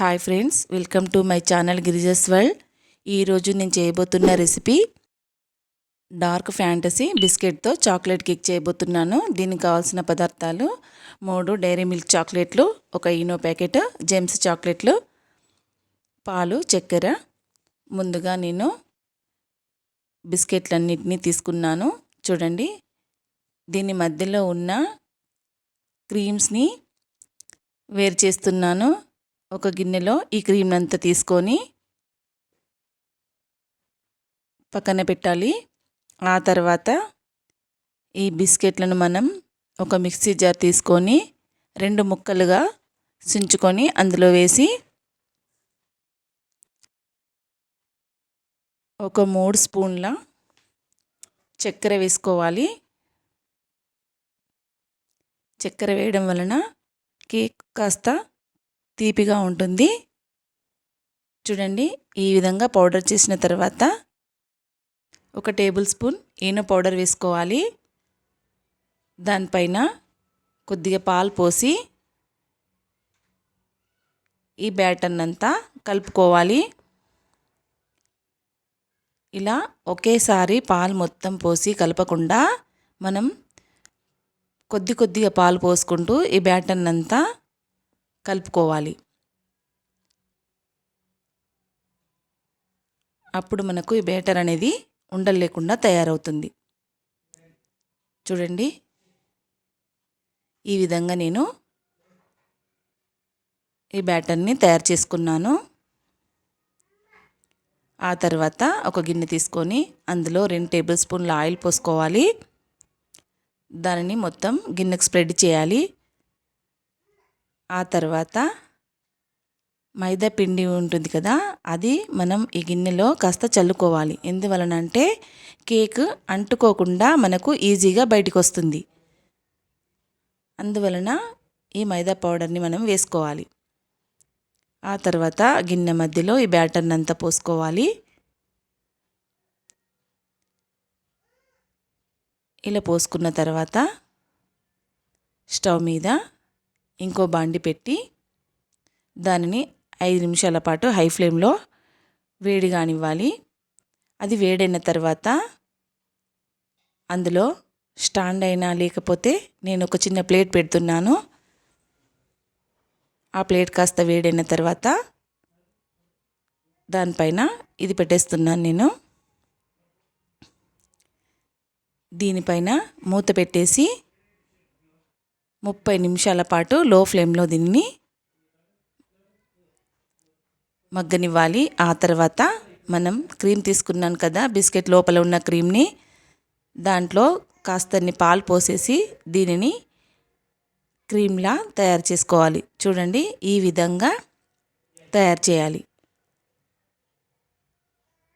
Hi friends welcome to my channel Girija's world ఈరోజు నేను చేయబోతున్న రెసిపీ డార్క్ ఫ్యాంటసీ బిస్కెట్తో చాక్లెట్ కేక్ చేయబోతున్నాను. దీనికి కావాల్సిన పదార్థాలు మూడు డైరీ మిల్క్ చాక్లెట్లు ఒక ఈనో ప్యాకెట్ జెమ్స్ చాక్లెట్లు పాలు చక్కెర. ముందుగా నేను బిస్కెట్లన్నింటినీ తీసుకున్నాను. చూడండి దీని మధ్యలో ఉన్న క్రీమ్స్ని వేరు చేస్తున్నాను. ఒక గిన్నెలో ఈ క్రీమ్ అంతా తీసుకొని పక్కన పెట్టాలి. ఆ తర్వాత ఈ బిస్కెట్లను మనం ఒక మిక్సీ జార్ తీసుకొని రెండు ముక్కలుగా సించుకొని అందులో వేసి ఒక మూడు స్పూన్ల చక్కెర వేసుకోవాలి. చక్కెర వేయడం వలన కేక్ కాస్త తీపిగా ఉంటుంది. చూడండి ఈ విధంగా పౌడర్ చేసిన తర్వాత ఒక టేబుల్ స్పూన్ ఈనో పౌడర్ వేసుకోవాలి. దానిపైన కొద్దిగా పాలు పోసి ఈ బ్యాటర్నంతా కలుపుకోవాలి. ఇలా ఒకేసారి పాలు మొత్తం పోసి కలపకుండా మనం కొద్ది కొద్దిగా పాలు పోసుకుంటూ ఈ బ్యాటర్నంతా కలుపుకోవాలి. అప్పుడు మనకు ఈ బేటర్ అనేది ఉండలు లేకుండా తయారవుతుంది. చూడండి. ఈ విధంగా నేను ఈ బ్యాటర్ని తయారు చేసుకున్నాను. ఆ తర్వాత ఒక గిన్నె తీసుకొని అందులో రెండు టేబుల్ స్పూన్ల ఆయిల్ పోసుకోవాలి. దానిని మొత్తం గిన్నెకు స్ప్రెడ్ చేయాలి. ఆ తర్వాత మైదా పిండి ఉంటుంది కదా అది మనం ఈ గిన్నెలో కాస్త చల్లుకోవాలి. ఎందువలన అంటే కేక్ అంటుకోకుండా మనకు ఈజీగా బయటకు వస్తుంది అందువలన ఈ మైదా పౌడర్ని మనం వేసుకోవాలి. ఆ తర్వాత గిన్నె మధ్యలో ఈ బ్యాటర్ని అంతా పోసుకోవాలి. ఇలా పోసుకున్న తర్వాత స్టవ్ మీద ఇంకో బాండి పెట్టి దానిని ఐదు నిమిషాల పాటు హై ఫ్లేమ్లో వేడి కానివ్వాలి అది వేడైన తర్వాత అందులో స్టాండ్ అయినా లేకపోతే నేను ఒక చిన్న ప్లేట్ పెడుతున్నాను. ఆ ప్లేట్ కాస్త వేడైన తర్వాత దానిపైన ఇది పెట్టేస్తున్నాను నేను. దీనిపైన మూత పెట్టేసి ముప్పై నిమిషాల పాటు లో ఫ్లేమ్లో దీన్ని మగ్గనివ్వాలి. ఆ తర్వాత మనం క్రీమ్ తీసుకున్నాను కదా బిస్కెట్ లోపల ఉన్న క్రీమ్ని దాంట్లో కాస్తన్ని పాలు పోసేసి దీనిని క్రీమ్లా తయారు చేసుకోవాలి. చూడండి ఈ విధంగా తయారు చేయాలి.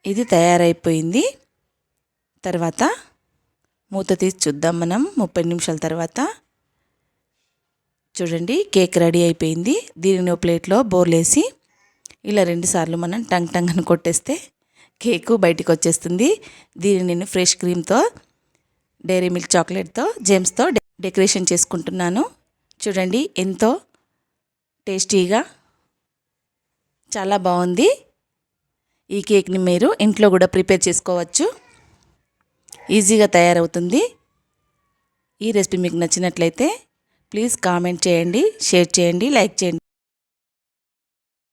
ఇది తయారైపోయింది. తర్వాత మూత తీసి చూద్దాం మనం ముప్పై నిమిషాల తర్వాత. చూడండి కేక్ రెడీ అయిపోయింది. దీనిని ఓ ప్లేట్లో బోర్లేసి ఇలా రెండుసార్లు మనం టంగ్ టంగ్ అని కొట్టేస్తే కేకు బయటికి వచ్చేస్తుంది. దీన్ని నేను ఫ్రెష్ క్రీమ్తో డైరీ మిల్క్ చాక్లెట్తో జెమ్స్తో డెకరేషన్ చేసుకుంటున్నాను. చూడండి ఎంతో టేస్టీగా చాలా బాగుంది. ఈ కేక్ని మీరు ఇంట్లో కూడా ప్రిపేర్ చేసుకోవచ్చు. ఈజీగా తయారవుతుంది. ఈ రెసిపీ మీకు నచ్చినట్లయితే ప్లీజ్ కామెంట్ చేయండి షేర్ చేయండి లైక్ చేయండి.